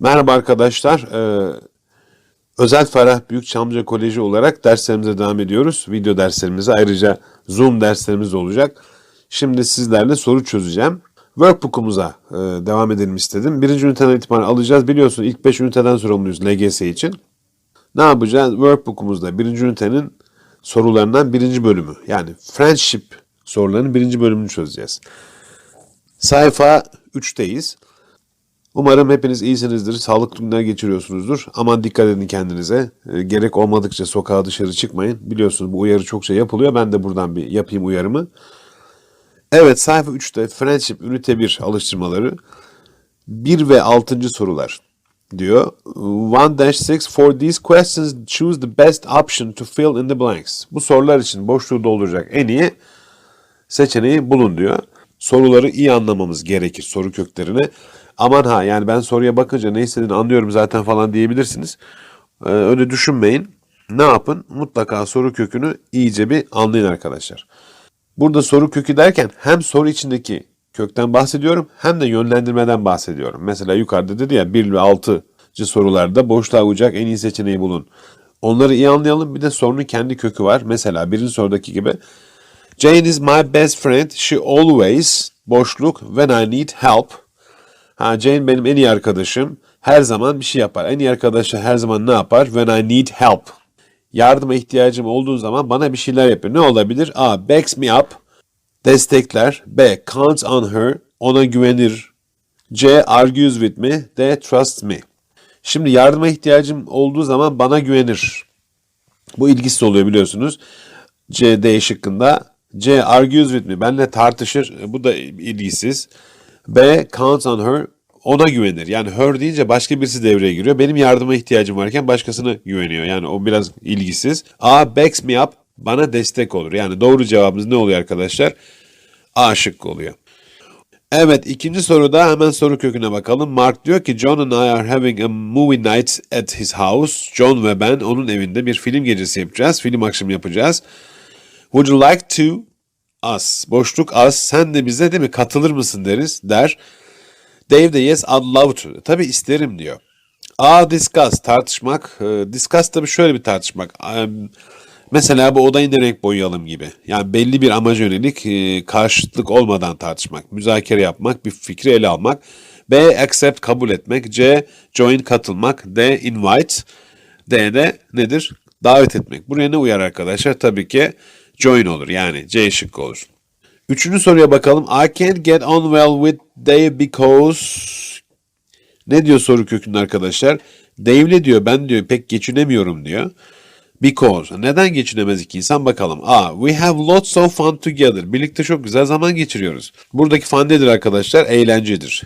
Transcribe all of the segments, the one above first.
Merhaba arkadaşlar. Ee, Özel Ferah Büyük Çamlıca Koleji olarak derslerimize devam ediyoruz. Video derslerimize ayrıca Zoom derslerimiz olacak. Şimdi sizlerle soru çözeceğim. Workbook'umuza e, devam edelim istedim. Birinci üniteden itibaren alacağız. Biliyorsun ilk 5 üniteden sorumluyuz LGS için. Ne yapacağız? Workbook'umuzda birinci ünitenin sorularından birinci bölümü. Yani Friendship sorularının birinci bölümünü çözeceğiz. Sayfa 3'teyiz. Umarım hepiniz iyisinizdir, sağlıklı günler geçiriyorsunuzdur. Aman dikkat edin kendinize. E, gerek olmadıkça sokağa dışarı çıkmayın. Biliyorsunuz bu uyarı çokça yapılıyor. Ben de buradan bir yapayım uyarımı. Evet sayfa 3'te Friendship ünite 1 alıştırmaları 1 ve 6. sorular diyor. 1-6 for these questions choose the best option to fill in the blanks. Bu sorular için boşluğu dolduracak en iyi seçeneği bulun diyor. Soruları iyi anlamamız gerekir soru köklerini. Aman ha yani ben soruya bakınca ne istediğini anlıyorum zaten falan diyebilirsiniz. Ee, öyle düşünmeyin. Ne yapın? Mutlaka soru kökünü iyice bir anlayın arkadaşlar. Burada soru kökü derken hem soru içindeki kökten bahsediyorum hem de yönlendirmeden bahsediyorum. Mesela yukarıda dedi ya 1 ve 6. sorularda boşluğa uyacak en iyi seçeneği bulun. Onları iyi anlayalım. Bir de sorunun kendi kökü var. Mesela birinci sorudaki gibi Jane is my best friend. She always boşluk when I need help. Ha Jane benim en iyi arkadaşım. Her zaman bir şey yapar. En iyi arkadaşı her zaman ne yapar? When I need help. Yardıma ihtiyacım olduğu zaman bana bir şeyler yapıyor. Ne olabilir? A. Backs me up. Destekler. B. Counts on her. Ona güvenir. C. Argues with me. D. Trusts me. Şimdi yardıma ihtiyacım olduğu zaman bana güvenir. Bu ilgisiz oluyor biliyorsunuz. C, D şıkkında. C. Argues with me. Benle tartışır. Bu da ilgisiz. B. Counts on her. Ona güvenir. Yani her deyince başka birisi devreye giriyor. Benim yardıma ihtiyacım varken başkasına güveniyor. Yani o biraz ilgisiz. A. Backs me up. Bana destek olur. Yani doğru cevabımız ne oluyor arkadaşlar? A şıkkı oluyor. Evet ikinci soruda hemen soru köküne bakalım. Mark diyor ki John and I are having a movie night at his house. John ve ben onun evinde bir film gecesi yapacağız. Film akşamı yapacağız. Would you like to us? Boşluk us. Sen de bize değil mi katılır mısın deriz der. Dave de yes I'd love to. Tabi isterim diyor. A discuss tartışmak. E, discuss tabi şöyle bir tartışmak. Mesela bu odayı ne renk boyayalım gibi. Yani belli bir amaca yönelik e, karşıtlık olmadan tartışmak, müzakere yapmak, bir fikri ele almak. B. Accept kabul etmek. C. Join katılmak. D. Invite. D de nedir? Davet etmek. Buraya ne uyar arkadaşlar? Tabii ki join olur. Yani C şıkkı olur. Üçüncü soruya bakalım. I can't get on well with Dave because... Ne diyor soru kökünde arkadaşlar? Dave'le diyor ben diyor pek geçinemiyorum diyor. Because. Neden geçinemez iki insan bakalım. A. We have lots of fun together. Birlikte çok güzel zaman geçiriyoruz. Buradaki fun nedir arkadaşlar? Eğlencedir.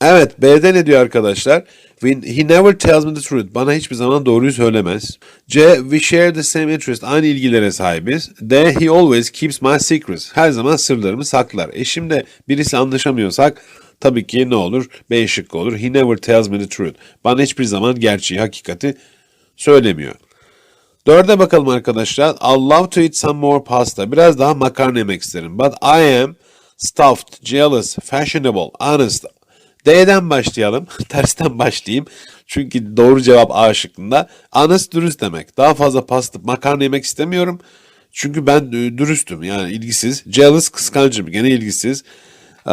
Evet B'de ne diyor arkadaşlar? He never tells me the truth. Bana hiçbir zaman doğruyu söylemez. C. We share the same interest. Aynı ilgilere sahibiz. D. He always keeps my secrets. Her zaman sırlarımı saklar. E şimdi birisi anlaşamıyorsak tabii ki ne olur? B şıkkı olur. He never tells me the truth. Bana hiçbir zaman gerçeği, hakikati söylemiyor. Dörde bakalım arkadaşlar. I'd love to eat some more pasta. Biraz daha makarna yemek isterim. But I am stuffed, jealous, fashionable, honest. D'den başlayalım. Tersten başlayayım. Çünkü doğru cevap A şıkkında. Honest dürüst demek. Daha fazla pasta, makarna yemek istemiyorum. Çünkü ben dürüstüm yani ilgisiz. Jealous kıskancım gene ilgisiz. Ee,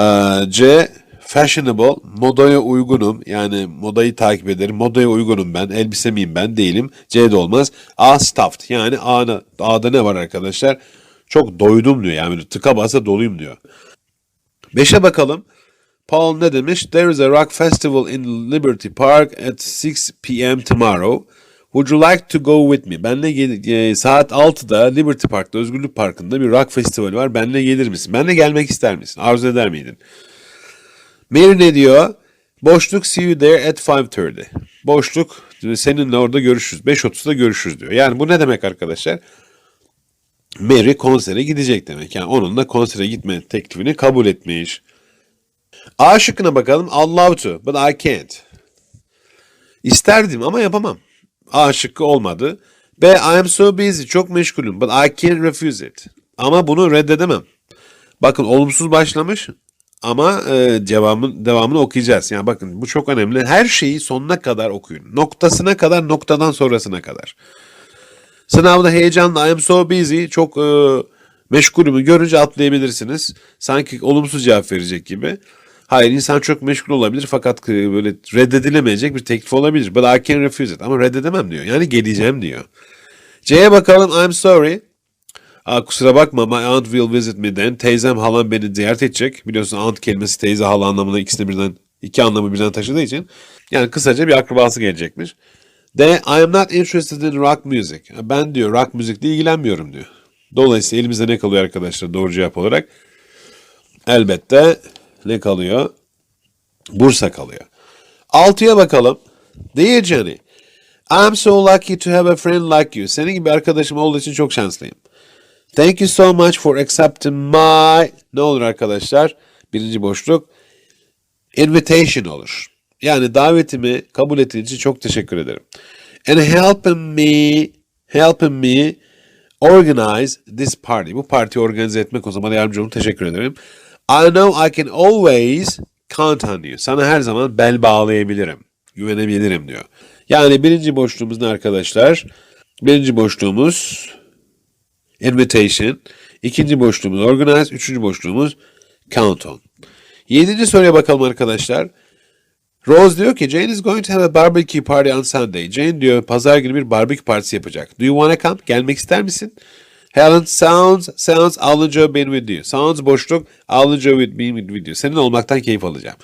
C fashionable modaya uygunum yani modayı takip ederim modaya uygunum ben elbise miyim ben değilim C de olmaz A stuffed yani A'da, A'da ne var arkadaşlar çok doydum diyor yani tıka basa doluyum diyor. Beşe bakalım. Paul ne demiş? There is a rock festival in Liberty Park at 6 p.m. tomorrow. Would you like to go with me? Benle gel e, saat 6'da Liberty Park'ta, Özgürlük Parkı'nda bir rock festivali var. Benle gelir misin? Benle gelmek ister misin? Arzu eder miydin? Mary ne diyor? Boşluk see you there at 5.30. Boşluk seninle orada görüşürüz. 5.30'da görüşürüz diyor. Yani bu ne demek arkadaşlar? Mary konsere gidecek demek. Yani onunla konsere gitme teklifini kabul etmiş. A şıkkına bakalım. I'd love to but I can't. İsterdim ama yapamam. A şıkkı olmadı. B. I am so busy. Çok meşgulüm but I can't refuse it. Ama bunu reddedemem. Bakın olumsuz başlamış Ama e, cevabın devamını okuyacağız. Yani bakın bu çok önemli. Her şeyi sonuna kadar okuyun. Noktasına kadar, noktadan sonrasına kadar. Sınavda heyecanlı, I am so busy, çok e, meşgulümü görünce atlayabilirsiniz. Sanki olumsuz cevap verecek gibi. Hayır insan çok meşgul olabilir fakat e, böyle reddedilemeyecek bir teklif olabilir. But I can refuse it. Ama reddedemem diyor. Yani geleceğim diyor. C'ye bakalım. I'm sorry. Aa, kusura bakma my aunt will visit me then. Teyzem halam beni ziyaret edecek. Biliyorsun aunt kelimesi teyze hala anlamına ikisini birden iki anlamı birden taşıdığı için. Yani kısaca bir akrabası gelecekmiş. De I am not interested in rock music. Ben diyor rock müzikle ilgilenmiyorum diyor. Dolayısıyla elimizde ne kalıyor arkadaşlar doğru cevap olarak? Elbette ne kalıyor? Bursa kalıyor. Altıya bakalım. Jenny, I'm so lucky to have a friend like you. Senin gibi arkadaşım olduğu için çok şanslıyım. Thank you so much for accepting my... Ne olur arkadaşlar? Birinci boşluk. Invitation olur. Yani davetimi kabul ettiğin için çok teşekkür ederim. And helping me, helping me organize this party. Bu partiyi organize etmek o zaman yardımcı olun. Teşekkür ederim. I know I can always count on you. Sana her zaman bel bağlayabilirim. Güvenebilirim diyor. Yani birinci boşluğumuz ne arkadaşlar? Birinci boşluğumuz invitation. ikinci boşluğumuz organize. Üçüncü boşluğumuz count on. Yedinci soruya bakalım arkadaşlar. Rose diyor ki Jane is going to have a barbecue party on Sunday. Jane diyor pazar günü bir barbekü partisi yapacak. Do you want to come? Gelmek ister misin? Helen sounds sounds enjoy being with you. Sounds boşluk enjoy with being with you. Senin olmaktan keyif alacağım.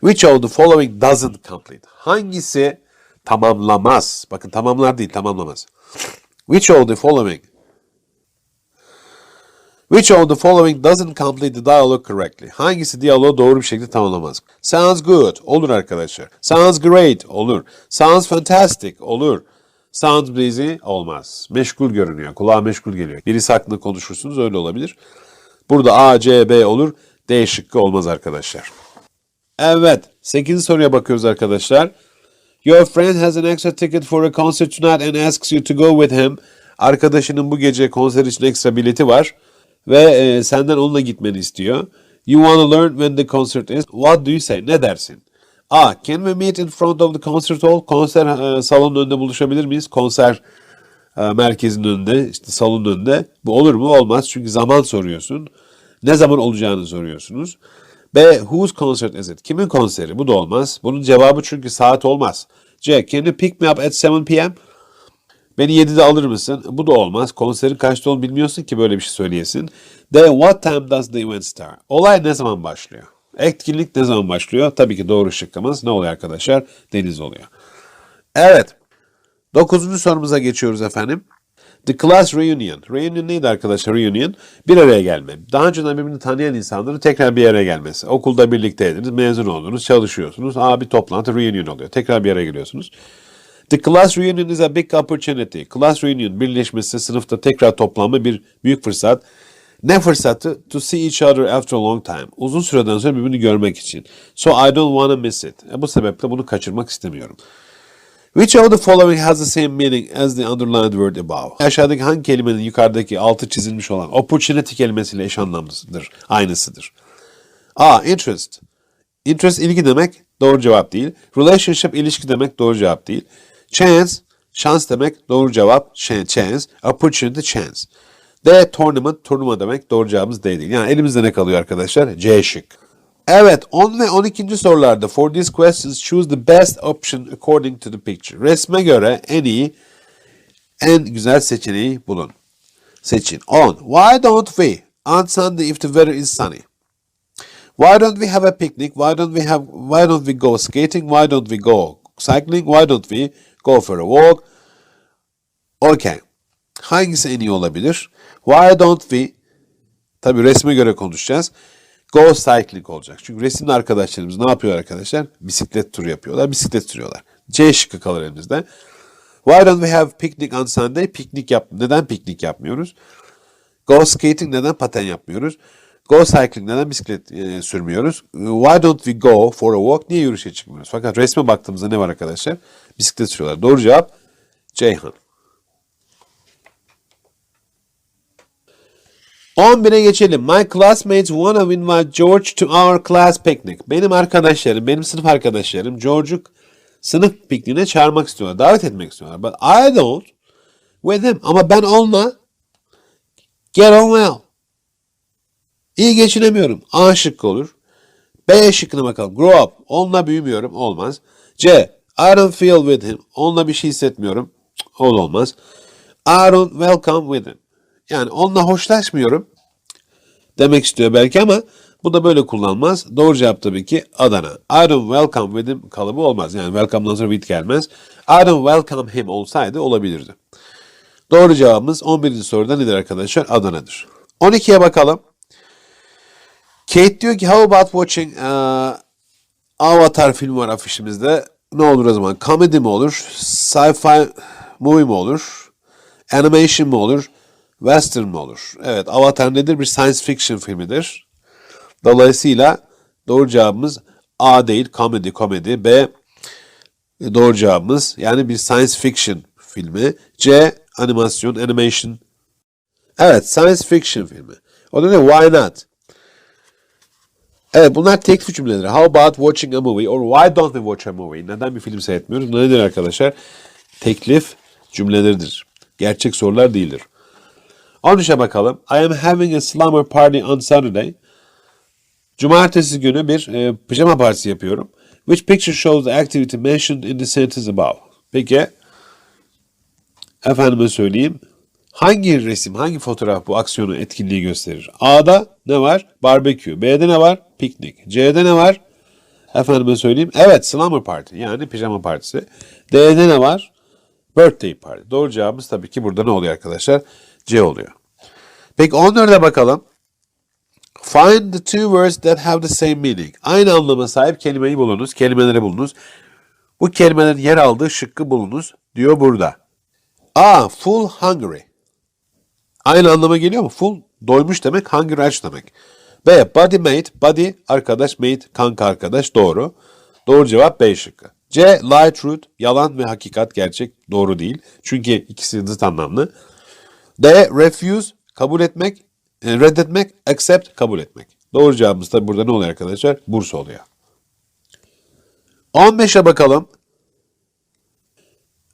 Which of the following doesn't complete? Hangisi tamamlamaz? Bakın tamamlar değil tamamlamaz. Which of the following Which of the following doesn't complete the dialogue correctly? Hangisi diyaloğu doğru bir şekilde tamamlamaz? Sounds good. Olur arkadaşlar. Sounds great. Olur. Sounds fantastic. Olur. Sounds busy. Olmaz. Meşgul görünüyor. Kulağa meşgul geliyor. Birisi hakkında konuşursunuz öyle olabilir. Burada A, C, B olur. D şıkkı olmaz arkadaşlar. Evet. 8. soruya bakıyoruz arkadaşlar. Your friend has an extra ticket for a concert tonight and asks you to go with him. Arkadaşının bu gece konser için ekstra bileti var ve e, senden onunla gitmeni istiyor. You want to learn when the concert is. What do you say? Ne dersin? A. Can we meet in front of the concert hall? Konser e, salonun önünde buluşabilir miyiz? Konser e, merkezinin önünde, işte salonun önünde. Bu olur mu? Olmaz. Çünkü zaman soruyorsun. Ne zaman olacağını soruyorsunuz. B. Whose concert is it? Kimin konseri? Bu da olmaz. Bunun cevabı çünkü saat olmaz. C. Can you pick me up at 7 p.m.? Beni 7'de alır mısın? Bu da olmaz. Konserin kaçta olduğunu bilmiyorsun ki böyle bir şey söyleyesin. De what time does the event start? Olay ne zaman başlıyor? Etkinlik ne zaman başlıyor? Tabii ki doğru şıkkımız ne oluyor arkadaşlar? Deniz oluyor. Evet. Dokuzuncu sorumuza geçiyoruz efendim. The class reunion. Reunion neydi arkadaşlar? Reunion. Bir araya gelme. Daha önceden birbirini tanıyan insanların tekrar bir araya gelmesi. Okulda birlikteydiniz, mezun oldunuz, çalışıyorsunuz. Aa bir toplantı reunion oluyor. Tekrar bir araya geliyorsunuz. The class reunion is a big opportunity. Class reunion birleşmesi, sınıfta tekrar toplanma bir büyük fırsat. Ne fırsatı? To see each other after a long time. Uzun süreden sonra birbirini görmek için. So I don't want to miss it. E, bu sebeple bunu kaçırmak istemiyorum. Which of the following has the same meaning as the underlined word above? Aşağıdaki hangi kelimenin yukarıdaki altı çizilmiş olan opportunity kelimesiyle eş anlamlıdır, aynısıdır? A. Interest. Interest ilgi demek doğru cevap değil. Relationship ilişki demek doğru cevap değil. Chance şans demek doğru cevap chance. Opportunity chance. D. Tournament turnuva demek doğru cevabımız D değil. Yani elimizde ne kalıyor arkadaşlar? C şık. Evet 10 ve 12. sorularda for these questions choose the best option according to the picture. Resme göre en iyi en güzel seçeneği bulun. Seçin. 10. Why don't we on Sunday if the weather is sunny? Why don't we have a picnic? Why don't we have why don't we go skating? Why don't we go cycling? Why don't we go for a walk? Okay. Hangisi en iyi olabilir? Why don't we Tabii resme göre konuşacağız. Go cycling olacak. Çünkü resimli arkadaşlarımız ne yapıyor arkadaşlar? Bisiklet turu yapıyorlar. Bisiklet sürüyorlar. C şıkkı kalır elimizde. Why don't we have picnic on Sunday? Piknik yap. Neden piknik yapmıyoruz? Go skating neden paten yapmıyoruz? Go cycling neden bisiklet e, sürmüyoruz? Why don't we go for a walk? Niye yürüyüşe çıkmıyoruz? Fakat resme baktığımızda ne var arkadaşlar? Bisiklet sürüyorlar. Doğru cevap Ceyhan. 11'e geçelim. My classmates wanna invite George to our class picnic. Benim arkadaşlarım, benim sınıf arkadaşlarım George'u sınıf pikniğine çağırmak istiyorlar. Davet etmek istiyorlar. But I don't with him. Ama ben onunla get on well. İyi geçinemiyorum. A şıkkı olur. B şıkkına bakalım. Grow up. Onunla büyümüyorum. Olmaz. C. I don't feel with him. Onunla bir şey hissetmiyorum. O olmaz. I don't welcome with him. Yani onunla hoşlaşmıyorum demek istiyor belki ama bu da böyle kullanmaz. Doğru cevap tabii ki Adana. I don't welcome with him kalıbı olmaz. Yani welcome'dan sonra with gelmez. I don't welcome him olsaydı olabilirdi. Doğru cevabımız 11. soruda nedir arkadaşlar? Adana'dır. 12'ye bakalım. Kate diyor ki how about watching uh, Avatar filmi var afişimizde. Ne olur o zaman? Comedy mi olur? Sci-fi movie mi olur? Animation mi olur? Western mi olur? Evet Avatar nedir? Bir science fiction filmidir. Dolayısıyla doğru cevabımız A değil komedi komedi. B doğru cevabımız yani bir science fiction filmi. C animasyon animation. Evet science fiction filmi. O da ne? Why not? Evet bunlar teklif cümleleri. How about watching a movie or why don't we watch a movie? Neden bir film seyretmiyoruz? Nedir arkadaşlar? Teklif cümleleridir. Gerçek sorular değildir. 13'e bakalım. I am having a slumber party on Saturday. Cumartesi günü bir e, pijama partisi yapıyorum. Which picture shows the activity mentioned in the sentence above? Peki, efendime söyleyeyim. Hangi resim, hangi fotoğraf bu aksiyonu, etkinliği gösterir? A'da ne var? Barbekü. B'de ne var? Piknik. C'de ne var? Efendime söyleyeyim. Evet, slumber party yani pijama partisi. D'de ne var? Birthday party. Doğru cevabımız tabii ki burada ne oluyor arkadaşlar? C oluyor. Peki 14'e bakalım. Find the two words that have the same meaning. Aynı anlama sahip kelimeyi bulunuz, kelimeleri bulunuz. Bu kelimelerin yer aldığı şıkkı bulunuz diyor burada. A. Full hungry. Aynı anlama geliyor mu? Full doymuş demek, hungry aç demek. B. Body mate. Body arkadaş, mate kanka arkadaş doğru. Doğru cevap B şıkkı. C. Lie truth. Yalan ve hakikat gerçek doğru değil. Çünkü ikisi zıt anlamlı. D. Refuse. Kabul etmek. e, Reddetmek. Accept. Kabul etmek. Doğru cevabımız da burada ne oluyor arkadaşlar? Bursa oluyor. 15'e bakalım.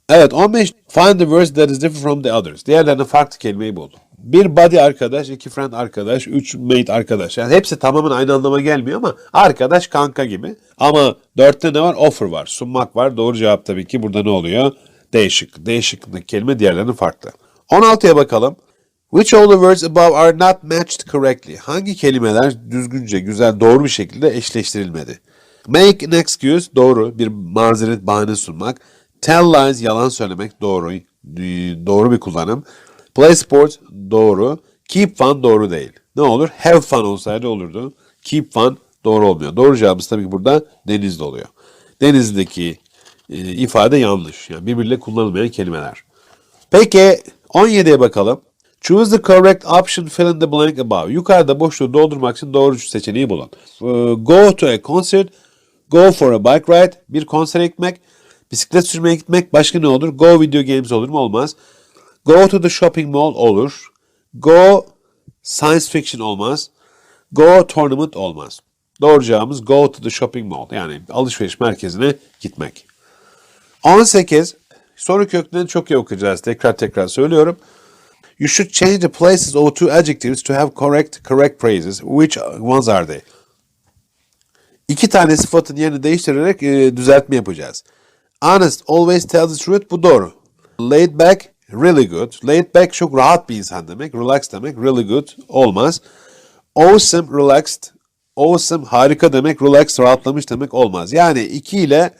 Evet 15. Find the words that is different from the others. Diğerlerine farklı kelimeyi bul. Bir body arkadaş, iki friend arkadaş, üç mate arkadaş. Yani hepsi tamamen aynı anlama gelmiyor ama arkadaş kanka gibi. Ama dörtte ne var? Offer var, sunmak var. Doğru cevap tabii ki burada ne oluyor? D şıkkı. D şıkkındaki kelime diğerlerinin farklı. 16'ya bakalım. Which all the words above are not matched correctly? Hangi kelimeler düzgünce, güzel, doğru bir şekilde eşleştirilmedi? Make an excuse, doğru. Bir mazeret, bahane sunmak. Tell lies, yalan söylemek, doğru. Doğru bir kullanım. Play sports, doğru. Keep fun, doğru değil. Ne olur? Have fun olsaydı olurdu. Keep fun, doğru olmuyor. Doğru cevabımız tabii ki burada denizde oluyor. Denizdeki e, ifade yanlış. Yani birbiriyle kullanılmayan kelimeler. Peki 17'ye bakalım. Choose the correct option fill in the blank above. Yukarıda boşluğu doldurmak için doğru seçeneği bulun. Ee, Go to a concert, go for a bike ride, bir konsere gitmek, bisiklet sürmeye gitmek, başka ne olur? Go video games olur mu? Olmaz. Go to the shopping mall olur. Go science fiction olmaz. Go tournament olmaz. Doğru cevabımız go to the shopping mall. Yani alışveriş merkezine gitmek. 18. Soru köklerini çok iyi okuyacağız. Tekrar tekrar söylüyorum. You should change the places of two adjectives to have correct correct phrases. Which ones are they? İki tane sıfatın yerini değiştirerek e, düzeltme yapacağız. Honest always tells the truth. Bu doğru. Laid back really good. Laid back çok rahat bir insan demek. Relax demek. Really good olmaz. Awesome relaxed. Awesome harika demek. Relaxed rahatlamış demek olmaz. Yani iki ile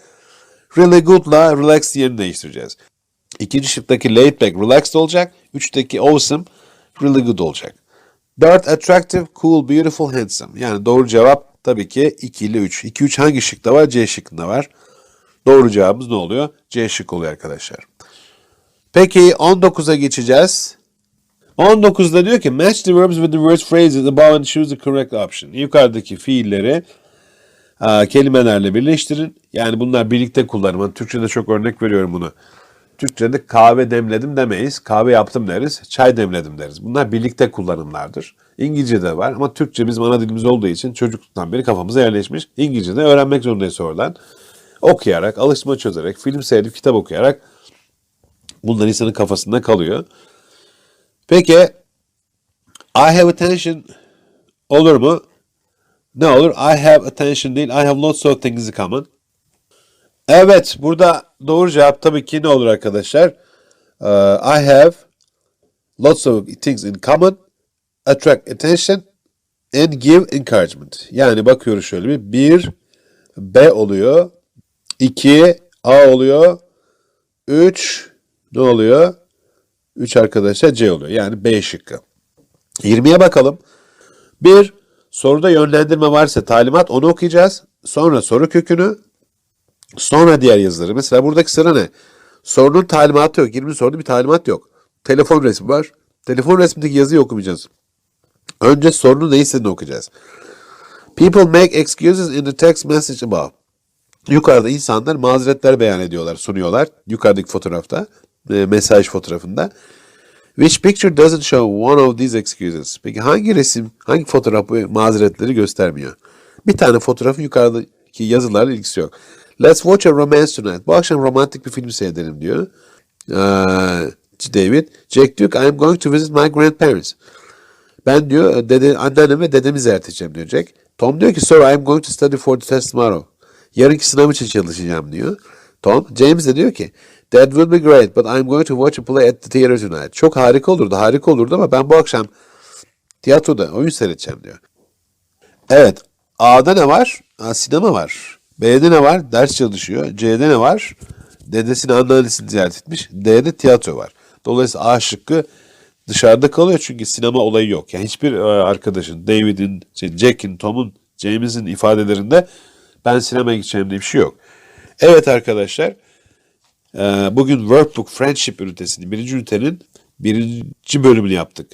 really good'la relaxed yerini değiştireceğiz. İkinci şıktaki laid back relaxed olacak. Üçteki awesome really good olacak. Dört attractive, cool, beautiful, handsome. Yani doğru cevap tabii ki 2 ile 3. 2 3 hangi şıkta var? C şıkkında var. Doğru cevabımız ne oluyor? C şık oluyor arkadaşlar. Peki 19'a geçeceğiz. 19'da diyor ki match the verbs with the words phrases above and choose the correct option. Yukarıdaki fiilleri aa, kelimelerle birleştirin. Yani bunlar birlikte kullanımı. Türkçe'de çok örnek veriyorum bunu. Türkçe'de kahve demledim demeyiz. Kahve yaptım deriz. Çay demledim deriz. Bunlar birlikte kullanımlardır. İngilizce'de var ama Türkçe bizim ana dilimiz olduğu için çocukluktan beri kafamıza yerleşmiş. İngilizce'de öğrenmek zorundayız sonradan. Okuyarak, alışma çözerek, film seyredip, kitap okuyarak bunlar insanın kafasında kalıyor. Peki I have attention olur mu? Ne olur? I have attention değil. I have lots of things in common. Evet, burada doğru cevap tabii ki ne olur arkadaşlar? Ee, I have lots of things in common, attract attention and give encouragement. Yani bakıyoruz şöyle bir. Bir B oluyor. iki A oluyor. Üç ne oluyor? Üç arkadaşlar C oluyor. Yani B şıkkı. 20'ye bakalım. Bir, soruda yönlendirme varsa talimat onu okuyacağız. Sonra soru kökünü, sonra diğer yazıları. Mesela buradaki sıra ne? Sorunun talimatı yok. 20 soruda bir talimat yok. Telefon resmi var. Telefon resmindeki yazıyı okumayacağız. Önce sorunun ne istediğini okuyacağız. People make excuses in the text message above. Yukarıda insanlar mazeretler beyan ediyorlar, sunuyorlar. Yukarıdaki fotoğrafta, e, mesaj fotoğrafında. Which picture doesn't show one of these excuses? Peki hangi resim, hangi fotoğraf bu mazeretleri göstermiyor? Bir tane fotoğrafın yukarıdaki yazılarla ilgisi yok. Let's watch a romance tonight. Bu akşam romantik bir film seyredelim diyor. Ee, David. Jack diyor ki I'm going to visit my grandparents. Ben diyor dede, anneannem ve dedemi ziyaret edeceğim diyor Jack. Tom diyor ki sir I'm going to study for the test tomorrow. Yarınki sınav için çalışacağım diyor. Tom. James de diyor ki That will be great but I'm going to watch a play at the theater tonight. Çok harika olurdu harika olurdu ama ben bu akşam tiyatroda oyun seyredeceğim diyor. Evet. A'da ne var? A, sinema var. B'de ne var? Ders çalışıyor. C'de ne var? Dedesini anneannesini ziyaret etmiş. D'de tiyatro var. Dolayısıyla A şıkkı dışarıda kalıyor çünkü sinema olayı yok. Yani hiçbir e, arkadaşın, David'in, şey, Jack'in, Tom'un, James'in ifadelerinde ben sinemaya gideceğim diye bir şey yok. Evet arkadaşlar. e, Bugün Workbook Friendship ünitesinin, birinci ünitenin birinci bölümünü yaptık.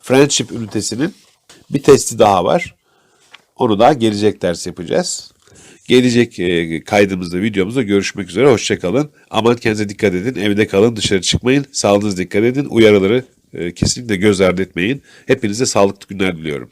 Friendship ünitesinin bir testi daha var. Onu da gelecek ders yapacağız. Gelecek e, kaydımızda, videomuzda görüşmek üzere. Hoşçakalın. Aman kendinize dikkat edin. Evde kalın, dışarı çıkmayın. Sağlığınıza dikkat edin. Uyarıları e, kesinlikle göz ardı etmeyin. Hepinize sağlıklı günler diliyorum.